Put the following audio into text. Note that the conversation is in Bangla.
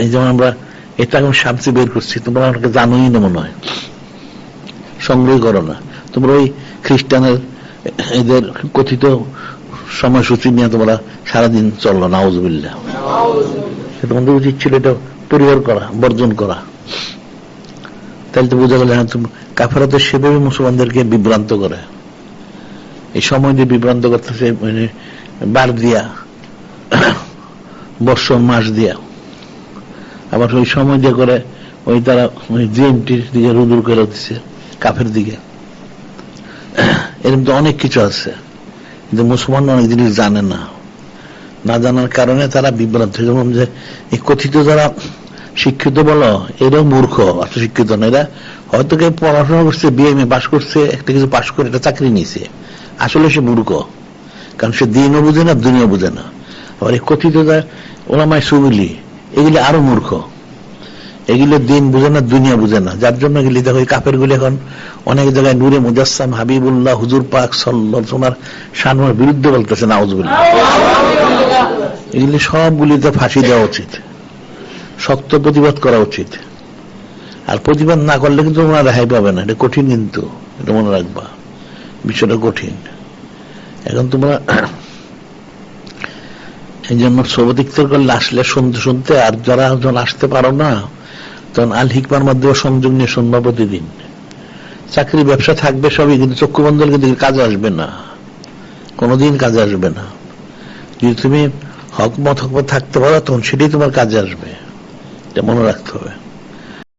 এই যেমন আমরা এটা এখন শামসি বের করছি, তোমরা আমাকে জানোই না মনে হয়। সংগ্রহ করো না। তোমরা ওই খ্রিস্টানের এদের কথিত সময়সূচি নিয়ে তোমরা সারাদিন চলল নাউজবিল্লা তোমাদের উচিত ছিল এটা পরিবার করা, বর্জন করা। তাহলে তো বোঝা গেল হ্যাঁ কাফেরা তো সেভাবে মুসলমানদেরকে বিভ্রান্ত করে। এই সময় দিয়ে বিভ্রান্ত করতেছে মানে বার দিয়া, বর্ষ মাস দিয়া। আবার ওই সময় দিয়ে করে ওই তারা ওই জিএমটির দিকে রুদুর করে দিচ্ছে কাফের দিকে। এরকম তো অনেক কিছু আছে, কিন্তু মুসলমান অনেক জিনিস জানে না। না জানার কারণে তারা বিভ্রান্ত যেমন যে এই কথিত যারা শিক্ষিত বলো, এরাও মূর্খ অত শিক্ষিত না, এরা হয়তো কেউ পড়াশোনা করছে বিএমএ পাশ করছে, একটা কিছু পাশ করে একটা চাকরি নিছে। আসলে সে মূর্খ, কারণ সে দিনও বুঝে না দুনিয়া বুঝে না। আবার এই কথিত যা ওলামায় সুগুলি এগুলি আরও মূর্খ। এগুলো দিন বুঝে না, দুনিয়া বুঝে না। যার জন্য এগুলি দেখো কাপের গুলি এখন অনেক জায়গায় নূরে মুজাসসাম, হাবিবুল্লাহ, হুজুর পাক সাল্লাহ তোমার শানুর বিরুদ্ধে বলতেছে, নাউজুবিল্লাহ। এগুলি সবগুলিতে ফাঁসি দেওয়া উচিত। শক্ত প্রতিবাদ করা উচিত। আর প্রতিবাদ না করলে কিন্তু তোমরা রেহাই পাবে না। এটা কঠিন কিন্তু, এটা মনে রাখবা। বিষয়টা কঠিন। এখন তোমরা এই জন্য সোবত ইফতার করলে আসলে শুনতে শুনতে আর যারা যখন আসতে পারো না, তখন আল হিকমার মাধ্যমে সংযোগ নিয়ে শুনব প্রতিদিন। চাকরি ব্যবসা থাকবে সবই, কিন্তু চক্ষু বন্ধ হলে কিন্তু কাজে আসবে না। কোনোদিন কাজে আসবে না। যদি তুমি হকমত হকমত থাকতে পারো, তখন সেটাই তোমার কাজে আসবে। এটা মনে রাখতে হবে।